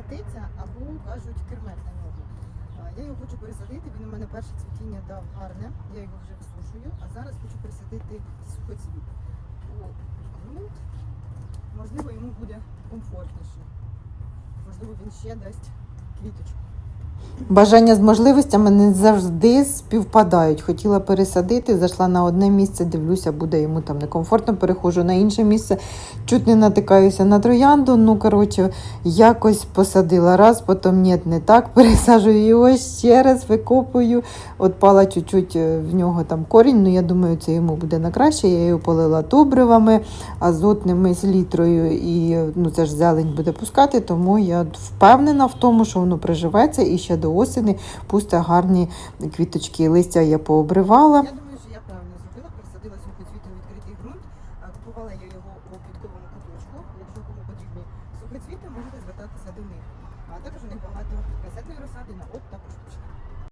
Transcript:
затиця або кажуть кермет на нього. Я його хочу пересадити. Він у мене перше цвітіння дав гарне. Я його вже висушую, а зараз хочу пересадити сухоцвіт. Грунт. Можливо, йому буде комфортніше. Можливо, він ще дасть квіточку. Бажання з можливостями не завжди співпадають. Хотіла пересадити, зайшла на одне місце, дивлюся, буде йому там некомфортно, перехожу на інше місце, чуть не натикаюся на троянду. Ну, коротше, якось посадила раз, потім ні, не так. Пересаджую його ще раз, викопую. Отпала чуть-чуть е, в нього там корінь. Ну, я думаю, це йому буде на краще. Я його полила добривами, азотними селітрою, і ну, це ж зелень буде пускати, тому я впевнена в тому, що воно приживеться і ще до осені пусте гарні квіточки. Листя я пообривала. Я думаю, що я правильно зробила, пересадила сухоцвіт у відкритий ґрунт. Купувала я його у квітковому куточку. Якщо кому потрібні сухоцвіти, можете звертатися до них. А також у них багато